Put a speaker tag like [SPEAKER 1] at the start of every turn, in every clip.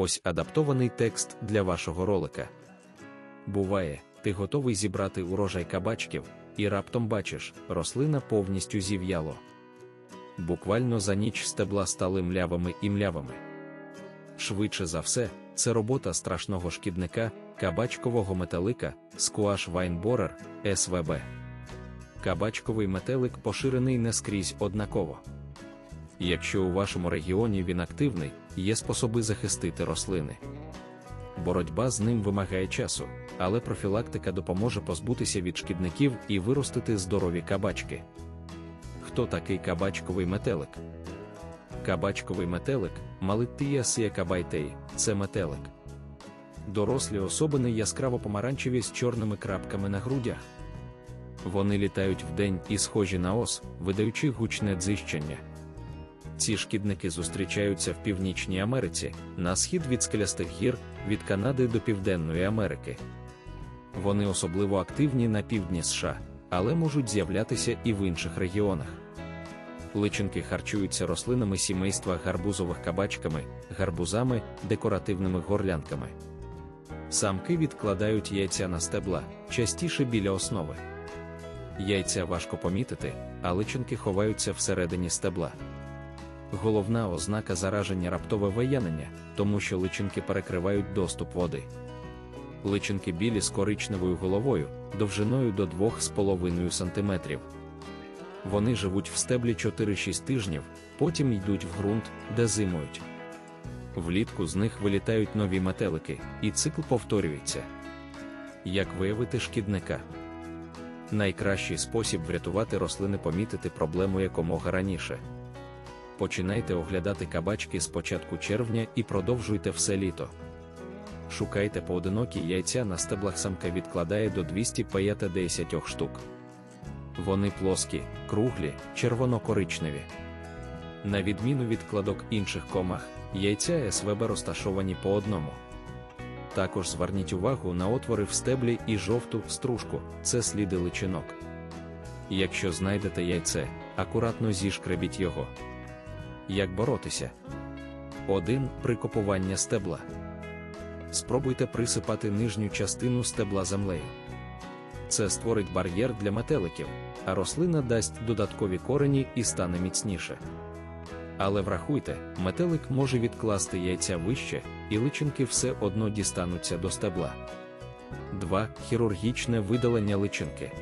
[SPEAKER 1] Ось адаптований текст для вашого ролика. Буває, ти готовий зібрати урожай кабачків, і раптом бачиш, рослина повністю зів'яло. Буквально за ніч стебла стали млявими і млявими. Швидше за все, це робота страшного шкідника, кабачкового метелика, Squash Borer, СВБ. Кабачковий метелик поширений не скрізь однаково. Якщо у вашому регіоні він активний, є способи захистити рослини. Боротьба з ним вимагає часу, але профілактика допоможе позбутися від шкідників і виростити здорові кабачки. Хто такий кабачковий метелик? Кабачковий метелик Малиттія сіякабайтей це метелик. Дорослі особини яскраво помаранчеві з чорними крапками на грудях. Вони літають вдень і схожі на ос, видаючи гучне дзищення. Ці шкідники зустрічаються в Північній Америці, на схід від скелястих гір, від Канади до Південної Америки. Вони особливо активні на півдні США, але можуть з'являтися і в інших регіонах. Личинки харчуються рослинами сімейства гарбузових кабачками, гарбузами, декоративними горлянками. Самки відкладають яйця на стебла, частіше біля основи. Яйця важко помітити, а личинки ховаються всередині стебла. Головна ознака зараження раптове виянення, тому що личинки перекривають доступ води. Личинки білі з коричневою головою, довжиною до 2,5 см. Вони живуть в стеблі 4-6 тижнів, потім йдуть в ґрунт, де зимують. Влітку з них вилітають нові метелики, і цикл повторюється. Як виявити шкідника? Найкращий спосіб врятувати рослини помітити проблему якомога раніше. Починайте оглядати кабачки з початку червня і продовжуйте все літо. Шукайте поодинокі яйця на стеблах самка відкладає до 250 штук. Вони плоскі, круглі, червоно-коричневі. На відміну від кладок інших комах, яйця СВБ розташовані по одному. Також зверніть увагу на отвори в стеблі і жовту стружку це сліди личинок. Якщо знайдете яйце, акуратно зішкребіть його. Як боротися? 1. Прикопування стебла. Спробуйте присипати нижню частину стебла землею. Це створить бар'єр для метеликів, а рослина дасть додаткові корені і стане міцніше. Але врахуйте, метелик може відкласти яйця вище, і личинки все одно дістануться до стебла. 2. Хірургічне видалення личинки.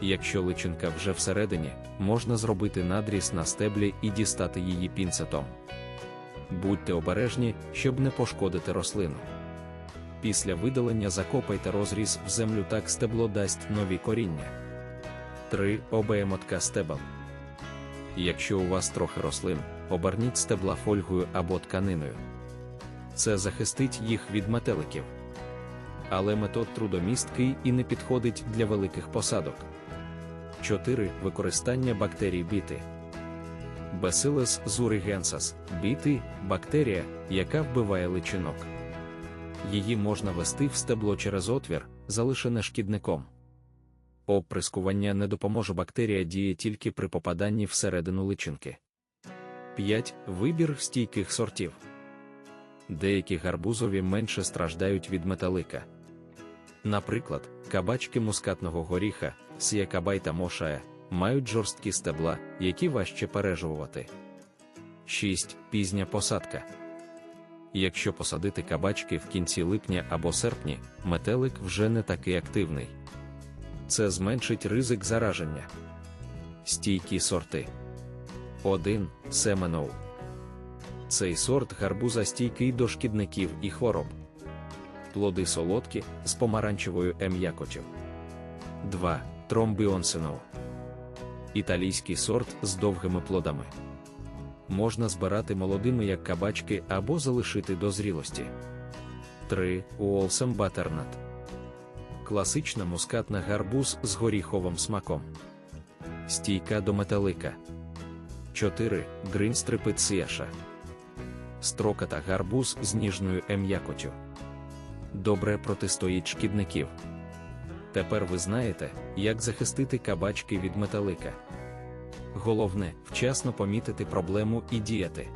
[SPEAKER 1] Якщо личинка вже всередині, можна зробити надріз на стеблі і дістати її пінцетом. Будьте обережні, щоб не пошкодити рослину. Після видалення закопайте розріз в землю так стебло дасть нові коріння. 3. Обеємотка стебел. Якщо у вас трохи рослин, оберніть стебла фольгою або тканиною. Це захистить їх від метеликів. Але метод трудомісткий і не підходить для великих посадок. 4. Використання бактерій біти. Bacillus zurigensis – біти бактерія, яка вбиває личинок. Її можна вести в стебло через отвір, залишене шкідником. Оприскування не допоможе бактерія діє тільки при попаданні всередину личинки. 5. Вибір стійких сортів. Деякі гарбузові менше страждають від металика. Наприклад, кабачки мускатного горіха, сіякабай та мошая, мають жорсткі стебла, які важче переживувати. 6. Пізня посадка. Якщо посадити кабачки в кінці липня або серпні, метелик вже не такий активний. Це зменшить ризик зараження. Стійкі сорти. 1. Семеноу. Цей сорт гарбуза стійкий до шкідників і хвороб. Плоди солодкі з помаранчевою ем'якотю. 2. Тромбіонсеноу. Італійський сорт з довгими плодами. Можна збирати молодими як кабачки або залишити до зрілості. 3. Уолсем Батернат. Класична мускатна гарбуз з горіховим смаком. Стійка до металика. 4. Гринстрипиціяша. Строката гарбуз з ніжною ем'якотю. Добре протистоїть шкідників. Тепер ви знаєте, як захистити кабачки від металика. Головне вчасно помітити проблему і діяти.